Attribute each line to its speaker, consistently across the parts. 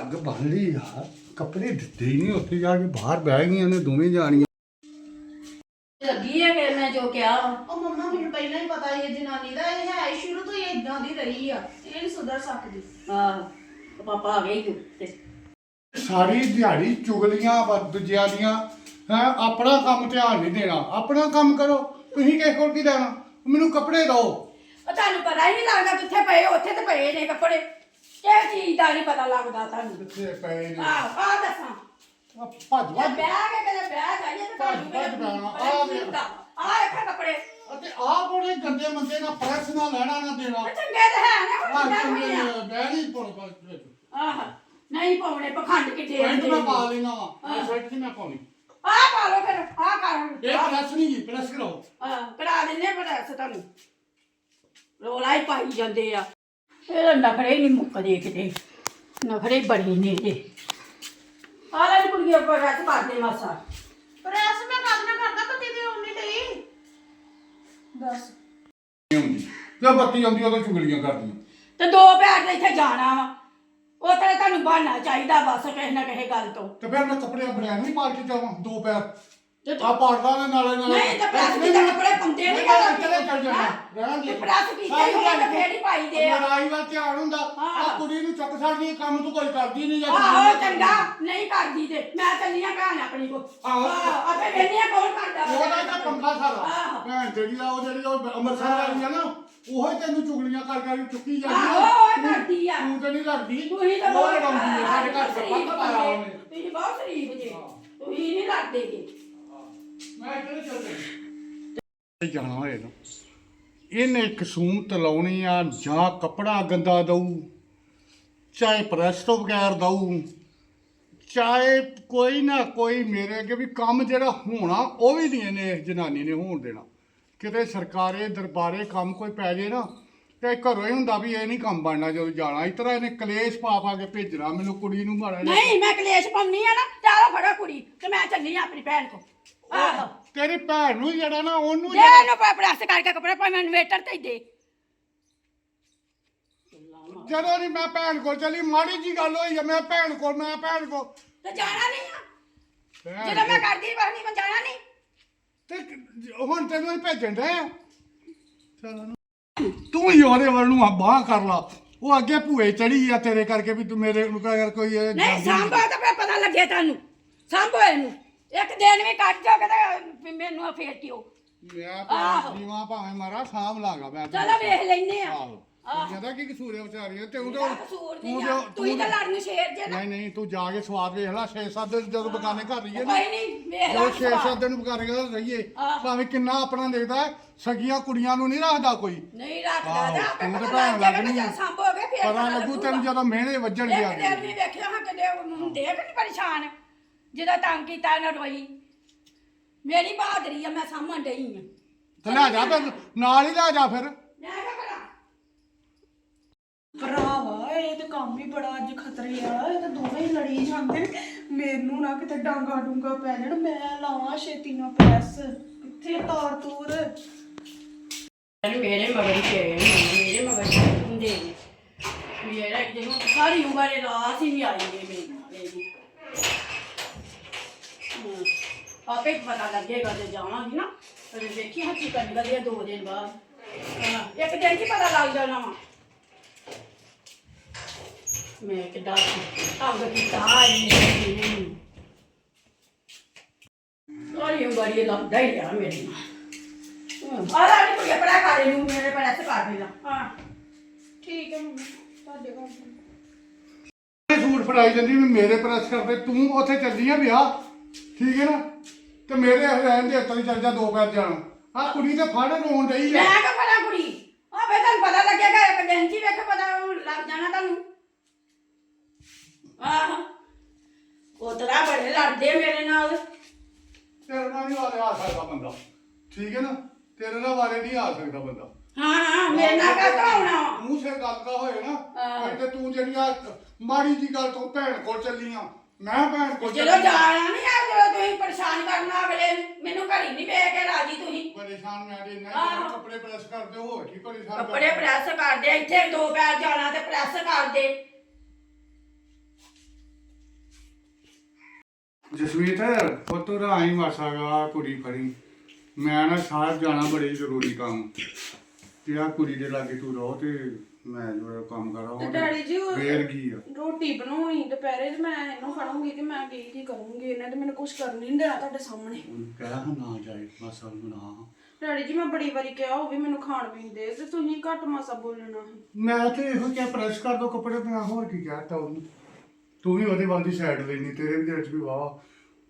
Speaker 1: ਅੱਗ ਲਈ ਯਾਰ ਕੱਪੜੇ ਦਿੱਤੇ ਹੀ ਨਹੀਂ ਉੱਥੇ ਜਾ ਕੇ ਬਾਹਰ ਬਹਿ ਗਈਆਂ ਨੇ ਦੋਵੇਂ ਜਾਣੀਆਂ।
Speaker 2: ਲੱਗੀ ਹੈ ਫਿਰ ਮੈਂ ਜੋ ਕਿਹਾ ਵਾ।
Speaker 3: ਉਹ ਮੰਮਾ ਮੈਨੂੰ ਪਹਿਲਾਂ ਹੀ ਪਤਾ ਸੀ ਇਹ ਜਨਾਨੀ ਦਾ ਇਹ ਹੈ ਹੀ ਸ਼ੁਰੂ ਤੋਂ ਹੀ ਇਦਾਂ ਦੀ ਰਹੀ ਆ। ਇਹ ਨਹੀਂ ਸੁਧਰ ਸਕਦੀ।
Speaker 2: ਆਹ ਤੇ ਪਾਪਾ ਆ ਗਏ ਹੀ ਤੇ
Speaker 1: ਸਾਰੀ ਦਿਹਾੜੀ ਚੁਗਲੀਆਂ ਵਾ ਦੂਜਿਆਂ ਦੀਆਂ। ਹੈ ਆਪਣਾ ਕੰਮ ਧਿਆਨ ਨਹੀਂ ਦੇਣਾ। ਆਪਣਾ ਕੰਮ ਕਰੋ ਤੁਸੀਂ ਕਿਸ ਕੋਲ ਕੀ ਲੈਣਾ? ਮੈਨੂੰ ਕੱਪੜੇ ਦਿਓ।
Speaker 2: ਉਹ ਤੁਹਾਨੂੰ ਪਤਾ ਹੀ ਨਹੀਂ ਲੱਗਦਾ ਕਿੱਥੇ ਪਏ ਉੱਥੇ ਤੇ ਪਏ ਨੇ ਕੱਪੜੇ। ਕਿਹ ਚੀਜ਼ ਦਾ ਨਹੀਂ ਪਤਾ ਲੱਗਦਾ ਤੁਹਾਨੂੰ।
Speaker 1: ਕਿੱਥੇ ਪਏ ਨੇ
Speaker 2: ਆਹ ਆ ਦੱਸਾਂ।
Speaker 1: ਆਹ ਭੱਜ
Speaker 2: ਜੇ
Speaker 1: ਭੱਜ।
Speaker 2: ਬੈਗ ਹੈ ਕਦੇ ਬੈਗ ਆਈਏ ਤੇ
Speaker 1: ਭੱਜ
Speaker 2: ਤੁਹਾਨੂੰ
Speaker 1: ਭੱਜ
Speaker 2: ਮੇਰੇ
Speaker 1: ਪੈਣਾ। ਆਹ
Speaker 2: ਕੀ
Speaker 1: ਵੇਖ।
Speaker 2: ਆਹ ਇੱਥੇ ਕੱਪੜੇ।
Speaker 1: ਅਤੇ ਆਹ ਕੋੜੇ ਗੰਦੇ ਮੰਦੇ ਨਾਲ ਪ੍ਰੈਸ ਨਾ ਲੈਣਾ ਨਾ ਦੇਣਾ।
Speaker 2: ਇਹ ਚੰਗੇ ਤੇ ਹੈ ਨਾ
Speaker 1: ਆਹ
Speaker 2: ਹੁਣ
Speaker 1: ਚੰਗੇ
Speaker 2: ਚੰਗੇ ਆ
Speaker 1: ਬਹਿ ਨਹੀਂ ਪੁਣ ਵਿੱਚ
Speaker 2: ਆਹ ਨਹੀਂ ਪਾਉਣੇ ਪਖੰਡ ਕਿੱਡੇ
Speaker 1: ਪੈਂਟ ਮੈਂ। ਪਾ ਲੈਣਾ ਵਾ। ਇਹ ਸ਼ਰਟ ਨਹੀਂ ਮੈਂ ਪਾਉਣੀ।
Speaker 2: ਆਹ ਪਾ ਲਓ ਫਿਰ ਆਹ ਕਰ।
Speaker 1: ਇਹ ਪ੍ਰੈਸ ਨਹੀਂ ਜੀ ਪ੍ਰੈਸ ਕਰਾਓ।
Speaker 2: ਆਹ ਕਰਾ ਦਿੰਨੇ ਪਰ ਤੁਹਾਨੂੰ। ਰੋਲਾ ਹੀ ਪਾਈ ਜਾਂਦੇ ਆ। ਇਹ ਨਖਰੇ ਨਹੀਂ ਮੁੱਕਦੇ ਕਿਤੇ। ਨਖਰੇ ਬੜੇ ਨੇ ਇਹਦੇ ਆ ਲੈ ਕੁੜੀਆਂ ਪਰ ਰੱਖ ਪਾ ਦੇ ਮਾਸਾ।
Speaker 3: ਪਰ ਐਸ ਮੈਂ ਕੰਮ ਨਾ ਕਰਦਾ ਪਤੀ ਤੇ ਉਨੀ ਲਈ ਦੱਸ।
Speaker 1: ਹੁੰਦੀ ਜਦ ਬੱਤੀ ਆਉਂਦੀ ਉਦੋਂ ਚੁਗਲੀਆਂ ਕਰਦੀਆਂ।
Speaker 2: ਤੇ ਦੋ ਪੈਰ ਤੇ ਇੱਥੇ ਜਾਣਾ ਵਾ। ਉਹ ਤੇ ਤੁਹਾਨੂੰ ਬਹਾਨਾ ਚਾਹੀਦਾ ਬਸ ਕਿਸੇ ਨਾ ਕਿਸੇ ਗੱਲ ਤੋਂ।
Speaker 1: ਤੇ ਫਿਰ ਮੈਂ ਕੱਪੜੇ ਬਣਾ ਨਹੀਂ ਪਾਲ ਕੇ ਜਾਵਾਂ ਦੋ ਪੈਰ।
Speaker 2: ਤੇ
Speaker 1: ਆ ਪਾੜਦਾ ਨੇ ਨਾਲੇ ਨਾਲੇ
Speaker 2: ਨਹੀਂ ਤੇ ਪ੍ਰੈਸ ਕੀਤੇ ਕੱਪੜੇ ਪਾਉਂਦੇ ਨਹੀਂ
Speaker 1: ਚੱਲ ਜਾਣਾ ਰਹਿਣ ਦੇ।
Speaker 2: ਤੇ ਪ੍ਰੈਸ ਕੀਤੇ ਹੀ ਹੋਏ ਤੇ ਫੇਰ ਹੀ ਪਾਈ ਦੇ ਆ।
Speaker 1: ਲੜਾਈ ਵੱਲ ਧਿਆਨ ਹੁੰਦਾ। ਆ
Speaker 2: ਹਾਂ।
Speaker 1: ਕੁੜੀ ਨੂੰ ਚੁੱਕ ਛੱਡਦੀ ਕੰਮ ਤੂੰ ਕੋਈ ਕਰਦੀ ਨਹੀਂ ਜਾਂ
Speaker 2: ਆਹੋ ਚੰਗਾ। ਨਹੀਂ ਕਰਦੀ ਤੇ। ਮੈਂ ਚੱਲੀ ਆ ਭੈਣ ਆਪਣੀ ਕੋ
Speaker 1: ਆਹੋ।
Speaker 2: ਆਪੇ ਵੇਖਨੀ ਆ ਕੌਣ ਕਰਦਾ।
Speaker 1: ਉਹਦਾ ਤਾਂ ਪੰਖਾ ਸਾਰਾ। ਭੈਣ ਜਿਹੜੀ ਦਾ ਉਹ ਜਿਹੜੀ ਉਹ ਅੰਮ੍ਰਿਤਸਰ ਵਾਲੀ ਆ ਨਾ ਉਹ ਹੀ ਤੈਨੂੰ ਚੁਗਲੀਆਂ ਕਰ ਕਰ ਚੁੱਕੀ ਜਾਂਦੀ
Speaker 2: ਆਹੋ, ਉਹ ਹੀ ਕਰਦੀ ਆ।
Speaker 1: ਤੂੰ ਤੇ ਨਹੀਂ ਲੜਦੀ।
Speaker 2: ਤੁਸੀਂ ਤਾਂ
Speaker 1: ਉਹ
Speaker 2: ਬਹੁਤ
Speaker 1: ਲੜਾਉਂਦੀ ਹੈ ਸਾਡੇ ਘਰ ਸਭ ਪਾਇਆ। ਉਹਨੇ।
Speaker 2: ਤੁਸੀਂ ਬਹੁਤ ਸ਼ਰੀਫ ਜੀ। ਤੁਸੀਂ ਨਹੀਂ ਲੜਦੇ ਜੀ
Speaker 1: ਮੈਂ ਕਿਹੜੇ ਚੱਲ ਇਹ ਜਾਣਾ ਹੋਏ ਨਾ ਇਹਨੇ ਕਸੂਮਤ ਲਾਉਣੀ ਆ ਜਾਂ ਕਪੜਾ ਗੰਦਾ ਦਊ, ਚਾਹੇ ਪ੍ਰੈਸ ਤੋਂ ਬਗੈਰ ਦਊ, ਚਾਹੇ ਕੋਈ ਨਾ ਕੋਈ ਮੇਰੇ ਅੱਗੇ ਵੀ ਕੰਮ ਜਿਹੜਾ ਹੋਣਾ ਉਹ ਵੀ ਨਹੀਂ ਇਹਨੇ ਇਸ ਜਨਾਨੀ ਨੇ ਹੋਣ ਦੇਣਾ। ਕਿਤੇ ਸਰਕਾਰੇ ਦਰਬਾਰੇ ਕੰਮ ਕੋਈ ਪੈ ਜੇ ਨਾ, ਤੇ ਘਰੋਂ ਹੀ ਹੁੰਦਾ ਵੀ ਇਹ ਨਹੀਂ ਕੰਮ ਬਣਨਾ ਜਦੋਂ ਜਾਣਾ। ਇਸ ਤਰ੍ਹਾਂ ਇਹਨੇ ਕਲੇਸ਼ ਪਾ ਪਾ ਕੇ ਭੇਜਣਾ ਮੈਨੂੰ ਕੁੜੀ ਨੂੰ ਮਾੜਾ ਜਿਹਾ।
Speaker 2: ਨਹੀਂ, ਮੈਂ ਕਲੇਸ਼ ਪਾਉਣੀ ਆ ਨਾ ਚਾਲੋ ਫੜੋ ਕੁੜੀ, ਤੇ ਮੈਂ ਚੱਲੀ ਆ ਆਪਣੀ ਭੈਣ ਕੋ ਆਹੋ।
Speaker 1: ਤੇਰੀ ਭੈਣ ਨੂੰ ਜਿਹੜਾ ਨਾ ਉਹਨੂੰ ਜਿਹੜਾ
Speaker 2: ਇਹਨੂੰ ਪਾ ਪ੍ਰੈਸ ਕਰਕੇ ਕੱਪੜੇ ਪਾ ਮੈਂ ਇਨਵੇਟਰ ਤੇ ਹੀ ਦੇ।
Speaker 1: ਜਦੋਂ ਦੀ ਮੈਂ ਭੈਣ ਕੋਲ ਚਲੀ ਮਾੜੀ ਜੀ ਗੱਲ ਹੋਈ ਆ ਮੈਂ ਭੈਣ ਕੋਲ ਮੈਂ ਭੈਣ ਕੋਲ।
Speaker 2: ਤੇ ਜਾਣਾ ਨਹੀਂ ਆ?
Speaker 1: ਭੈਣ
Speaker 2: ਜਦੋਂ ਮੈਂ ਕਰਦੀ ਬਸ ਨਹੀਂ ਮੈਂ ਜਾਣਾ ਨਹੀਂ।
Speaker 1: ਤੇ ਹੁਣ ਤੈਨੂੰ ਹੀ ਭੇਜਣ ਦੇ ਤੂੰ ਹੀ ਉਹਦੇ ਵੱਲ ਨੂੰ ਬਾਹ ਕਰ ਲਾ। ਉਹ ਅੱਗੇ ਭੂਏ ਚੜੀ ਆ ਤੇਰੇ ਕਰਕੇ ਵੀ ਤੂੰ ਮੇਰੇ ਨੂੰ ਕਰ ਕੋਈ ਇਹ
Speaker 2: ਨਹੀਂ
Speaker 1: ਜਾਂਦੀ
Speaker 2: ਸਾਂਭੋ ਤਾਂ ਫਿਰ ਪਤਾ ਲੱਗੇ ਤੁਹਾਨੂੰ। ਸਾਂਭੋ ਇਹਨੂੰ। ਇੱਕ ਦਿਨ ਵੀ ਕੱਟ ਜਾਓ ਕਹਿੰਦਾ ਮੈਨੂੰ ਫੇਰ ਕਿਉਂ
Speaker 1: ਮੈਂ
Speaker 2: ਆਹੋ।
Speaker 1: ਭਾਵੇਂ ਜੀਵਾਂ ਭਾਵੇਂ ਮਾਰਾ ਸਾਂਭ ਲਾਗਾ ਮੈਂ
Speaker 2: ਚਲੋ ਵੇਖ ਲੈਨੇ ਆ।
Speaker 1: ਆਹੋ। ਜ਼ਿਆਦਾ ਕੀ ਕਸੂਰ ਹੈ ਵਿਚਾਰੀ ਤੇ ਉਹ
Speaker 2: ਇਹਦਾ ਕਸੂਰ ਨਹੀਂ
Speaker 1: ਤੂੰ
Speaker 2: ਆ।
Speaker 1: ਜੋ-
Speaker 2: ਤੁਸੀਂ ਤਾਂ
Speaker 1: ਤੂੰ-
Speaker 2: ਲੜਨ ਸ਼ੇਰ ਜੇ ਨਾ।
Speaker 1: ਨਹੀਂ ਨਹੀਂ ਤੂੰ ਜਾ ਕੇ ਸਵਾਦ ਵੇਖ ਲੈ 6-7 ਦਿਨ ਜਦੋਂ ਬਗਾਨੇ ਘਰ ਰਹੀਏ ਨਾ।
Speaker 2: ਕੋਈ ਨਹੀਂ ਵੇਖ
Speaker 1: ਉਹ
Speaker 2: ਲਾ
Speaker 1: 6-7 ਦਿਨ ਬਗਾਨੇ ਘਰ ਰਹੀਏ
Speaker 2: ਆਹ।
Speaker 1: ਭਾਵੇਂ ਕਿੰਨਾ ਆਪਣਾ ਦੇਖਦਾ ਹੈ, ਸਗੀਆਂ ਕੁੜੀਆਂ ਨੂੰ ਨਹੀਂ ਰੱਖਦਾ ਕੋਈ।
Speaker 2: ਨਹੀਂ ਰੱਖਦਾ
Speaker 1: ਆਹੋ,
Speaker 2: ਜਾ ਆਪੇ
Speaker 1: ਤੂੰ ਤਾਂ
Speaker 2: ਪਤਾ
Speaker 1: ਭੈਣ
Speaker 2: ਲੱਗ
Speaker 1: ਲੱਗਣੀ
Speaker 2: ਨਾ
Speaker 1: ਆ।
Speaker 2: ਜਦ ਸਾਂਭੋਗੇ ਫੇਰ
Speaker 1: ਪਤਾ ਲੱਗੂ ਤੈਨੂੰ ਜਦੋਂ ਮਿਹਣੇ ਵੱਜਣ ਗਿਆ
Speaker 2: ਇੱਕ ਦਿਨ ਵੀ ਵੇਖਿਆ ਹਾਂ ਕਦੇ ਉਹਨੂੰ ਦੇਖ ਨਹੀਂ ਪਰੇਸ਼ਾਨ। ਜਿਹਦਾ ਤੰਗ ਕੀਤਾ ਨਾ ਰੋਈ ਮੇਰੀ ਬਹਾਦਰੀ ਆ ਮੈਂ ਸਾਂਭਣ ਡਈ ਆ।
Speaker 1: ਤੇ ਲੈ ਜਾ ਫਿਰ ਨਾਲ ਹੀ ਲੈ ਜਾ ਫਿਰ।
Speaker 2: ਮੈਂ ਕਿਆ ਕਰਾਂ
Speaker 3: ਭਰਾਵਾ ਇਹ ਤੇ ਕੰਮ ਹੀ ਬੜਾ ਅੱਜ ਖਤਰੇ ਆ ਇਹ ਤਾਂ ਦੋਵੇਂ ਹੀ ਲੜੀ ਜਾਂਦੇ। ਨੇ ਮੈਨੂੰ ਨਾ ਕਿਤੇ ਡਾਂਗਾ ਡੂੰਗਾ ਪੈ ਜਾਣ ਮੈਂ ਲਾਵਾਂ ਛੇਤੀ ਨਾਲ ਪ੍ਰੈਸ। ਕਿੱਥੇ ਤਾਰ ਤੂਰ?
Speaker 2: ਮੇਰੇ ਮਗਰ ਹੀ ਪਏ ਨੇ, ਮੇਰੇ ਮਗਰ ਹੀ ਹੁੰਦੇ ਨੇ। ਮੇਰਾ ਜਿਹਨੂੰ ਸਾਰੀ ਉਮਰ ਇਹ ਰਾਤ ਹੀ ਆਈ ਹੈ ਮੇਰੀ। ਆਪੇ ਪਤਾ ਲੱਗੇਗਾ ਜੇ ਜਾਵਾਂਗੀ ਨਾ। ਫਿਰ ਵੇਖੀ ਹੱਥੀ ਕਰਨੀ ਕਦੇ ਦੋ ਦਿਨ ਬਾਅਦ। ਹਾਂ, ਇੱਕ ਦਿਨ ਕੀ ਪਤਾ ਲੱਗ ਜਾਣਾ ਵਾ। ਮੈਂ ਕਿਦਾਂ ਤੰਗ ਕੀਤਾ ਇਹਨੇ ਸਾਰੀ ਉਮਰ ਇਹ ਲੱਗਦਾ ਹੀ ਰਿਹਾ ਮੇਰੇ ਨਾਲ। ਆ ਲੈ ਨੀ ਕੁੜੀ ਕਰ ਨੂੰ ਮੇਰੇ ਪਰ ਐਸੇ ਕਰ ਦੇਣਾ। ਹਾਂ।
Speaker 3: ਠੀਕ ਹੈ ਮੰਮੀ ਤੁਹਾਡੇ ਕੋਲ।
Speaker 1: ਇਹ ਸੂਟ ਫੜਾਈ ਜਾਂਦੀ ਵੀ ਮੇਰੇ ਪ੍ਰੈਸ ਕਰਦੇ ਤੂੰ ਉੱਥੇ ਚੱਲੀ ਆ ਵਿਆਹ। ਠੀਕ ਹੈ ਨਾ? ਤੇ ਮੇਰੇ ਰਹਿਣ ਦੇ ਹੱਥਾਂ ਹੀ ਚੱਲ ਜਾ ਦੋ ਪੈਰ ਜਾਣਾ। ਆ ਕੁੜੀ ਤੇ ਫੜ ਰੋਣ ਡਈ ਆ।
Speaker 2: ਮੈਂ ਕਾ ਪੜਾ ਕੁੜੀ? ਆ ਬੇ ਤੁਹਾਨੂੰ ਪਤਾ ਲੱਗੇਗਾ ਇੱਕ ਦਿਨ ਜੀ ਵੇਖ ਪਤਾ ਲੱਗ ਜਾਣਾ ਤੁਹਾਨੂੰ। ਆਹ ਉਹ ਤਰਾ ਬੜੇ ਲੜਦੇ ਮੇਰੇ ਨਾਲ।
Speaker 1: ਤੇਰੇ ਨਾਲ ਨਹੀਂ ਆ ਸਕਦਾ ਬੰਦਾ। ਠੀਕ ਹੈ ਨਾ? ਤੇਰੇ ਨਾਲ ਵਾਲੇ ਨਹੀਂ ਆ ਸਕਦਾ ਬੰਦਾ।
Speaker 2: ਹਾਂ ਹਾਂ ਮੇਰੇ ਨਾਲ ਕਾ ਆਉਣਾ? ਵਾ?
Speaker 1: ਮੂੰਹ ਸਿਰ ਗੱਲ ਦਾ ਹੋਏ ਨਾ।
Speaker 2: ਹਾਂ।
Speaker 1: ਤੇ ਤੂੰ ਜਿਹੜੀਆਂ ਮਾੜੀ ਜੀ ਗੱਲ ਤੋਂ ਭੈਣ ਕੋਲ ਚੱਲੀ ਆ ਮੈਂ ਭੈਣ ਕੋਲ
Speaker 2: ਜਦੋਂ। ਜਾਣਾ ਨਹੀਂ ਆ ਜਦੋਂ ਤੁਸੀਂ ਪਰੇਸ਼ਾਨ ਕਰਨਾ ਅਗਲੇ ਨੂੰ। ਮੈਨੂੰ ਘਰੀ ਨਹੀਂ ਵੇਖ ਕੇ ਰਾਜੀ ਤੁਸੀਂ
Speaker 1: ਪਰੇਸ਼ਾਨ ਮੈਂ ਦੇ ਨਹੀਂ
Speaker 2: ਆਹੋ।
Speaker 1: ਕੱਪੜੇ ਪ੍ਰੈਸ ਕਰਦੇ ਹੋਰ ਕੀ ਪਰੇਸ਼ਾਨ
Speaker 2: ਕੱਪੜੇ ਪ੍ਰੈਸ ਕਰਦੇ ਇੱਥੇ ਦੋ ਪੈਰ ਜਾਣਾ ਤੇ ਪ੍ਰੈਸ ਕਰਦੇ
Speaker 1: ਜਸਮੀਤ ਪੁੱਤਰ ਆਈ ਮਾਸਾਗਾ ਕੁੜੀ ਫੜੀ ਮੈਂ ਨਾ ਸ਼ਹਿਰ ਜਾਣਾ ਬੜੀ ਜ਼ਰੂਰੀ ਕੰਮ ਤੇ ਆ ਕੁੜੀ ਦੇ ਲਾਗੇ ਤੂੰ ਰਹੋ ਤੇ ਮੈਂ ਜਿਹੜਾ ਕੰਮ ਕਰਾਂ
Speaker 3: ਤੇ ਡੈਡੀ ਜੀ ਉਹ
Speaker 1: ਫੇਰ ਕੀ ਆ?
Speaker 3: ਰੋਟੀ ਬਣਾਉਣੀ ਦੁਪਹਿਰੇ ਤੇ ਮੈਂ ਇਹਨੂੰ ਫੜੂੰਗੀ ਤੇ ਮੈਂ ਕੀ ਕੀ ਕਰੂੰਗੀ ਇਹਨੇ ਤੇ ਮੈਨੂੰ ਕੁਝ ਕਰ ਨਹੀਂ ਦੇਣਾ ਤੁਹਾਡੇ ਸਾਹਮਣੇ।
Speaker 1: ਉਹਨੂੰ ਕਹਿ ਨਾ ਜਾਏ ਮਾਸਾ ਨੂੰ ਨਾ।
Speaker 3: ਡੈਡੀ ਜੀ ਮੈਂ ਬੜੀ ਵਾਰੀ ਕਿਹਾ ਉਹ ਵੀ ਮੈਨੂੰ ਖਾਣ ਪੀਣ ਦੇ ਤੇ ਤੁਸੀਂ ਘੱਟ ਮਾਸਾ ਬੋਲਣਾ। ਸੀ
Speaker 1: ਮੈਂ ਤੇ ਇਹੋ ਕਿਹਾ ਪ੍ਰੈਸ ਕਰ ਦੋ ਕੱਪੜੇ ਮੈਂ ਹੋਰ ਕੀ ਕਹਿਤਾ ਉਹਨੂੰ। ਤੂੰ ਵੀ ਉਹਦੇ ਵੱਲ ਦੀ ਸਾਈਡ ਲੈਣੀ ਤੇਰੇ ਵੀ ਵਿੱਚ ਵੀ ਵਾਹ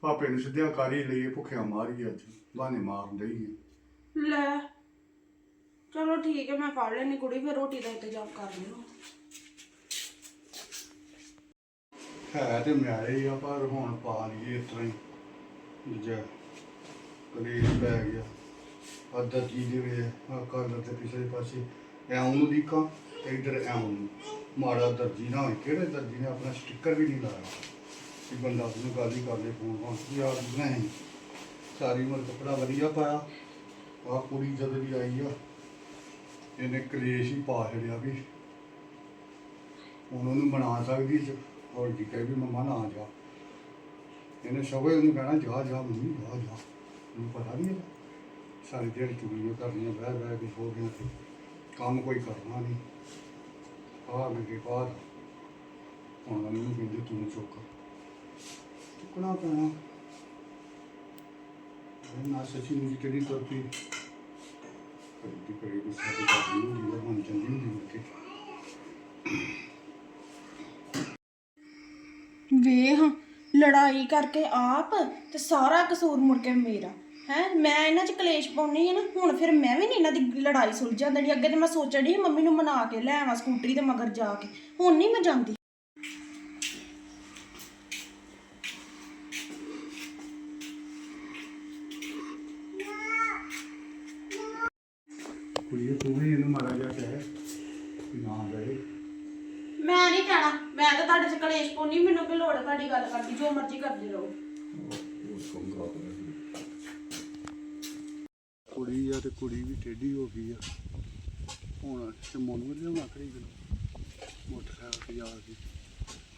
Speaker 1: ਪਾਪੇ ਨੇ ਸਿੱਧਿਆ ਕਰ ਹੀ ਲਈਏ ਭੁੱਖਿਆ ਮਾਰੀ ਅੱਜ ਬਾਨੇ ਮਾਰਨ ਡਈ ਹੈ
Speaker 3: ਲੈ ਚਲੋ ਠੀਕ ਹੈ, ਮੈਂ ਫੜ ਲੈਣੀ ਕੁੜੀ, ਫਿਰ ਰੋਟੀ ਦਾ ਇੰਤਜ਼ਾਮ ਕਰ ਲਿਓ
Speaker 1: ਹੈ। ਤੇ ਮਿਆਰੇ ਆ, ਪਰ ਹੁਣ ਪਾ ਲਈਏ ਇਸ ਤਰ੍ਹਾਂ ਹੀ। ਦੂਜਾ ਕਲੇਸ਼ ਪੈ ਗਿਆ। ਅੱਧਾ ਕੀ ਵੇ ਆ ਕਰ ਤੇ ਪਿਛਲੇ ਪਾਸੇ ਐਉਂ ਨੂੰ ਦੀਖਾਂ ਤੇ ਇਧਰ ਐਉਂ ਨੂੰ। ਮਾੜਾ ਦਰਜੀ ਨਾ ਹੋਏ, ਕਿਹੜੇ ਦਰਜੀ ਨੇ? ਆਪਣਾ ਸਟicker ਵੀ ਨਹੀਂ ਲਾਇਆ। ਕਿ ਬੰਦਾ ਉਹਨੂੰ ਗੱਲ ਹੀ ਕਰ ਲੇ ਫੋਨ ਹੁਣ ਯਾਰ ਨਹੀਂ ਸਾਰੀ ਉਮਰ ਕੱਪੜਾ ਵਧੀਆ ਪਾਇਆ। ਆ ਕੁੜੀ ਜਦੋਂ ਵੀ ਆਈ ਆ ਇਹਨੇ ਕਲੇਸ਼ ਹੀ ਪਾ ਛੜਿਆ ਵੀ ਹੁਣ ਉਹਨੂੰ ਬਣਾ ਸਕਦੀ ਸੀ। ਔਰ ਜੀ ਕਹੇ ਵੀ ਮੰਮਾ ਨਾ ਜਾ। ਇਹਨੇ ਸਗੋਂ ਉਹਨੂੰ ਕਹਿਣਾ, ਜਾ ਜਾ ਮੰਮੀ, ਜਾ ਜਾ। ਉਹਨੂੰ ਪਤਾ ਨਹੀਂ ਹੈ ਸਾਰੀ ਚੁਗਲੀਆਂ ਕਰਨੀਆਂ, ਬਹਿ ਬਹਿ ਕੇ ਹੋ ਗਿਆ ਤੇ ਕੰਮ ਕੋਈ ਕਰਨਾ ਨਹੀਂ ਆ ਮੇਰੇ ਬਾਅਦ ਹੁਣ ਮੈਨੂੰ ਕਹਿੰਦੇ, ਤੂੰ ਚੁੱਕ। ਚੁੱਕਣਾ ਪੈਣਾ। ਨਾ ਸੱਚੀ ਨੂੰ ਕਿਹੜੀ ਤੁਰ ਪਈ ਕਦੀ ਕਰੀ ਕੋਈ ਕਰਦੀ ਹੁੰਦੀ ਆ ਮਨ ਚੰਗੀ ਹੁੰਦੀ ਮੁੜ ਕੇ
Speaker 3: ਵੇਖ, ਲੜਾਈ ਕਰਕੇ ਆਪ ਤੇ ਸਾਰਾ ਕਸੂਰ ਮੁੜ ਕੇ ਮੇਰਾ। ਹੈ, ਮੈਂ ਇਹਨਾਂ 'ਚ ਕਲੇਸ਼ ਪਾਉਣੀ ਹੈ ਨਾ, ਹੁਣ ਫਿਰ ਮੈਂ ਵੀ ਨਹੀਂ ਇਹਨਾਂ ਦੀ ਲੜਾਈ ਸੁਲਝਾਂ ਦੇਣੀ। ਅੱਗੇ ਤੇ ਮੈਂ ਸੋਚਣ ਡਈ ਸੀ, ਮੰਮੀ ਨੂੰ ਮਨਾ ਕੇ ਲੈ ਆਵਾਂ ਸਕੂਟਰੀ ਤੇ ਮਗਰ ਜਾ ਕੇ। ਹੁਣ ਨਹੀਂ ਮੈਂ ਜਾਂਦੀ
Speaker 1: ਕੁੜੀਏ ਤੂੰ ਵੀ ਇਹਨੂੰ ਮਾਰਾ ਜਾ ਕਹਿ ਕਿ ਨਾ ਗਏ
Speaker 3: ਮੈਂ ਨਹੀਂ ਕਹਿਣਾ ਮੈਂ ਤਾਂ ਤੁਹਾਡੇ 'ਚ ਕਲੇਸ਼ ਪਾਉਣੀ ਮੈਨੂੰ ਕੀ ਲੋੜ ਹੈ ਤੁਹਾਡੀ ਗੱਲ ਕਰਦੀ ਜੋ ਮਰਜ਼ੀ ਕਰਦੇ ਰਹੋ।
Speaker 1: ਕੁੜੀ ਆ ਤੇ ਕੁੜੀ ਵੀ ਟੇਢੀ ਹੋ ਗਈ ਆ। ਹੁਣ ਤੇ ਮਨ ਵੀ ਲਿਆਉਣਾ ਕਰੀ ਗਈ ਮੋਟਰਸਾਈਕਲ ਤੇ ਜਾ ਕੇ।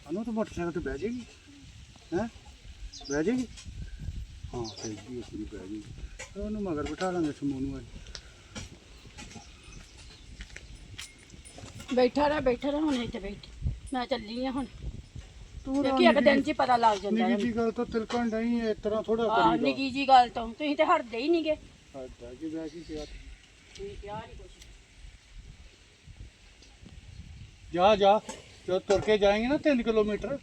Speaker 1: ਅਨੂ ਤਾਂ ਮੋਟਰਸਾਈਕਲ ਤੇ ਬਹਿ ਜਾਏਗੀ? ਹੈ? ਬਹਿ ਜਾਏਗੀ? ਹਾਂ ਤੇ ਜੀ ਕੁੜੀ ਬਹਿ ਜਾਏਗੀ। ਉਹਨੂੰ ਮਗਰ ਬਿਠਾ ਲਾਂਗੇ ਸਮੂਹ ਨੂੰ ਅੱਜ।
Speaker 2: ਬੈਠਾ ਰਹਿ ਬੈਠਾ ਰਹਿ ਹੁਣ ਇੱਥੇ ਬੈਠ। ਮੈਂ ਚੱਲੀ ਆ ਹੁਣ। ਦੇਖੀ ਇੱਕ ਦਿਨ ਚ ਹੀ ਪਤਾ ਲੱਗ ਜਾਂਦਾ
Speaker 1: ਨਿੱਕੀ ਜੀ ਗੱਲ ਤਾਂ ਤਿਲਕਣ ਨਹੀਂ ਇਸ ਤਰ੍ਹਾਂ ਥੋੜਾ
Speaker 2: ਆ
Speaker 1: ਕਰੀਦਾ।
Speaker 2: ਨਿੱਕੀ ਜੀ ਗੱਲ ਤੋਂ ਤੁਸੀਂ ਤੇ ਹਟਦੇ ਹੀ ਨਹੀਂਗੇ
Speaker 1: ਸਾਡਾ ਕੀ ਬਹਿ ਕੀ ਕਿਹਾ?
Speaker 2: ਤੁਸੀਂ ਕਿਹਾ ਨਹੀਂ ਕੁਛ।
Speaker 1: ਜਾ ਜਾ। ਜਦ ਤੁਰ ਕੇ ਜਾਏਂਗੇ ਨਾ 3 ਕਿਲੋਮੀਟਰ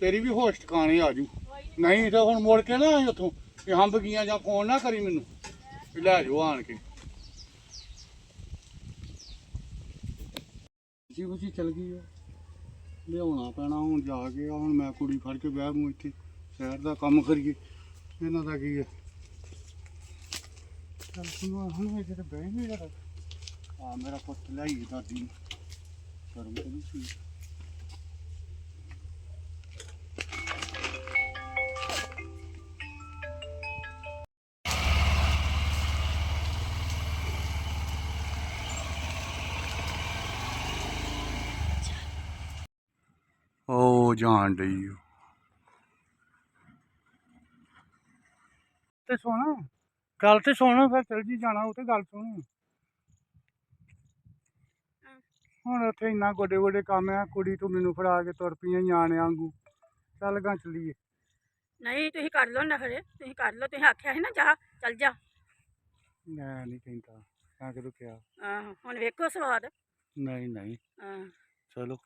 Speaker 1: ਤੇਰੀ ਵੀ ਹੋਸ਼ ਟਿਕਾਣੇ ਆ ਜੂ। ਨਹੀਂ ਤਾਂ ਹੁਣ ਮੁੜ ਕੇ ਨਾ ਆਈ ਉੱਥੋਂ ਕਿ ਹੰਬ ਗਈਆਂ ਜਾਂ ਫੋਨ ਨਾ ਕਰੀ ਮੈਨੂੰ। ਵੀ ਲੈ ਜਾਓ ਆਣ ਕੇ। ਜੀ ਚਲ ਗਈ ਉਹ ਲਿਆਉਣਾ ਪੈਣਾ, ਹੁਣ ਜਾ ਕੇ ਆ, ਹੁਣ ਮੈਂ ਕੁੜੀ ਫੜ ਕੇ ਬਹਿ ਮੂੰ ਇੱਥੇ, ਸ਼ਹਿਰ ਦਾ ਕੰਮ ਕਰੀਏ। ਇਹਨਾਂ ਦਾ ਕੀ ਹੈ? ਚੱਲ ਸੁਣੋ ਹੁਣ ਮੈਂ ਜਿਹੜੇ ਬਹਿ ਨਹੀਂ ਰਿਹਾ ਆ ਮੇਰਾ ਪੁੱਤ ਲਿਆਈ ਦਾਦੀ ਨੂੰ। ਕਰਮ ਕਰੀ ਸੀ। ਜਾਣ ਡਈ ਓ। ਤੇ ਸੁਣ ਗੱਲ ਤੇ ਸੁਣ ਫਿਰ ਚਲ ਜੀ ਜਾਣਾ ਉਹ ਤੇ ਗੱਲ ਸੁਣ। ਹੁਣ ਉੱਥੇ ਇੰਨਾ ਗੋਡੇ ਗੋਡੇ ਕੰਮ ਆ ਕੁੜੀ ਤੂੰ ਮੈਨੂੰ ਫੜਾ ਕੇ ਤੁਰ ਪਈਆਂ ਨਿਆਣਿਆਂ ਵਾਂਗੂ। ਚੱਲ ਗਾ ਚੱਲੀਏ।
Speaker 2: ਨਹੀਂ ਤੁਸੀਂ ਕਰ ਲਓ ਨਾ ਖਰੇ ਤੁਸੀਂ ਕਰ ਲਓ ਤੁਸੀਂ ਆਖਿਆ ਸੀ ਨਾ ਜਾ ਚੱਲ ਜਾ।
Speaker 1: ਮੈਂ ਨਹੀਂ ਕਹਿੰਦਾ ਮੈਂ ਕਦੋਂ ਕਿਹਾ।
Speaker 2: ਆਹੋ ਹੁਣ ਵੇਖੋ ਸਵਾਦ।
Speaker 1: ਨਹੀਂ ਨਹੀਂ।
Speaker 2: ਆਹ,
Speaker 1: ਚਲੋ।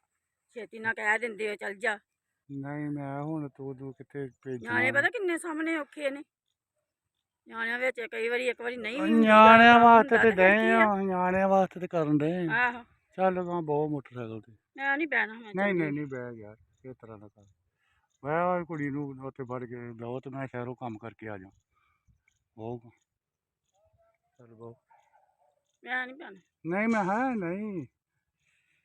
Speaker 2: ਛੇਤੀ ਨਾਲ ਕਹਿ ਦਿੰਦੇ ਹੋ ਚੱਲ ਜਾ।
Speaker 1: ਨਹੀਂ ਮੈਂ ਹੁਣ ਤੂੰ ਤੂੰ ਕਿੱਥੇ ਭੇਜਣਾ
Speaker 2: ਨਿਆਣੇ ਪਤਾ ਕਿੰਨੇ ਸਾਹਮਣੇ ਔਖੇ ਨੇ। ਨਿਆਣਿਆਂ ਵਿੱਚ ਕਈ ਵਾਰੀ ਇੱਕ ਵਾਰੀ ਨਹੀਂ ਵੀ ਹੁੰਦੀ ਗੱਲ,
Speaker 1: ਨਿਆਣਿਆਂ
Speaker 2: ਕੰਮ
Speaker 1: ਵਾਸਤੇ
Speaker 2: ਹੁੰਦਾ
Speaker 1: ਤੇ
Speaker 2: ਫਿਰ ਆ?
Speaker 1: ਆ ਨਿਆਣਿਆਂ ਵਾਸਤੇ ਤੇ ਕਰਨ ਦੇ
Speaker 2: ਆਹੋ।
Speaker 1: ਚੱਲ ਗਾ ਬਹੁਤ ਮੋਟਰਸਾਈਕਲ ਤੇ।
Speaker 2: ਮੈਂ ਨਹੀਂ ਬਹਿਣਾ ਮੈਂ
Speaker 1: ਨਹੀਂ। ਨਹੀਂ ਨਹੀਂ ਬਹਿ ਗਿਆ ਇਸ ਤਰ੍ਹਾਂ ਦਾ ਕਰ। ਮੈਂ ਉਹ ਕੁੜੀ ਨੂੰ ਉੱਥੇ ਫੜ ਕੇ ਲਓ ਤੇ ਮੈਂ ਸ਼ਹਿਰੋਂ ਕੰਮ ਕਰਕੇ ਆ ਜਾ ਬਹੁਤ ਚੱਲ ਬਹੁਤ।
Speaker 2: ਮੈਂ ਨਹੀਂ ਬਹਿਣਾ।
Speaker 1: ਨਹੀਂ ਮੈਂ ਹੈ ਨਹੀਂ।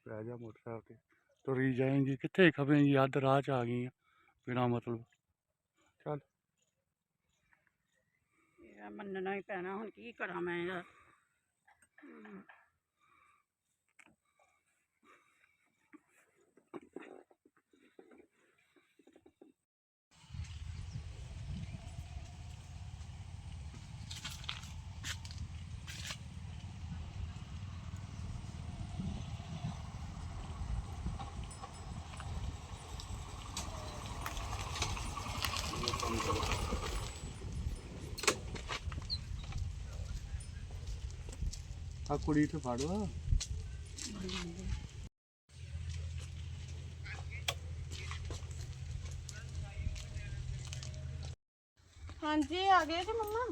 Speaker 1: ਬਹਿ ਜਾ ਮੋਟਰਸਾਈਕਲ ਤੇ। ਤੁਰੀ ਜਾਏਂਗੀ ਕਿੱਥੇ ਖਵੇਂਗੀ ਅੱਧ ਰਾਹ ਚ ਆ ਗਈ ਆ ਬਿਨਾ ਮਤਲਬ ਚੱਲ
Speaker 2: ਇਹ ਮੰਨਣਾ ਹੀ ਪੈਣਾ ਹੁਣ ਕੀ ਕਰਾਂ ਮੈਂ ਇਹਦਾ
Speaker 1: ਆ ਕੁੜੀ ਤੇ ਫੜ ਵਾ।
Speaker 3: ਹਾਂਜੀ ਆ ਗਏ ਜੀ ਮੰਮਾ?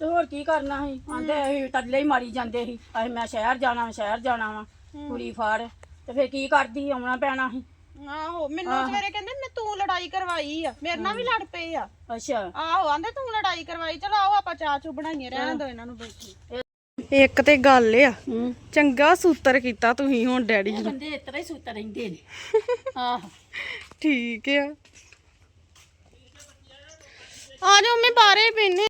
Speaker 2: ਤੇ ਹੋਰ ਕੀ ਕਰਨਾ ਸੀ? ਆਂਦੇ ਅਸੀਂ ਤੱਲੇ ਹੀ ਮਾਰੀ ਜਾਂਦੇ ਸੀ। ਅਸੀਂ ਮੈਂ ਸ਼ਹਿਰ ਜਾਣਾ ਵਾ ਸ਼ਹਿਰ ਜਾਣਾ ਵਾ ਕੁੜੀ ਫਾੜ। ਤੇ ਫਿਰ ਕੀ ਕਰਦੀ ਆਉਣਾ ਪੈਣਾ ਸੀ।
Speaker 3: ਆਹੋ ਮੈਨੂੰ ਸਵੇਰੇ ਕਹਿੰਦੇ ਮੈਂ ਤੂੰ ਲੜਾਈ ਕਰਵਾਈ ਆ ਮੇਰੇ ਨਾਲ ਵੀ ਲੜ ਪਏ ਆ।
Speaker 2: ਅੱਛਾ।
Speaker 3: ਆਹੋ ਆਂਦੇ ਤੂੰ ਲੜਾਈ ਕਰਵਾਈ ਚਲੋ ਆਓ ਆਪਾਂ ਚਾਹ ਚੂ ਬਣਾਈਏ ਰਹਿਣ ਦੋ ਇਹਨਾਂ ਨੂੰ ਬੈਠੀ। ਇੱਕ ਤੇ ਗੱਲ ਆ
Speaker 2: ਹੂੰ।
Speaker 3: ਚੰਗਾ ਸੂਤਰ ਕੀਤਾ ਤੁਸੀਂ ਹੁਣ ਡੈਡੀ
Speaker 2: ਇਹ ਬੰਦੇ ਇਸ ਤਰ੍ਹਾਂ ਹੀ ਸੁੱਤ ਰਹਿੰਦੇ ਨੇ। ਆਹੋ।
Speaker 3: ਠੀਕ ਆ। ਆ ਜਾਓ ਮੈਂ ਬਾਹਰੇ ਬੈਨੇ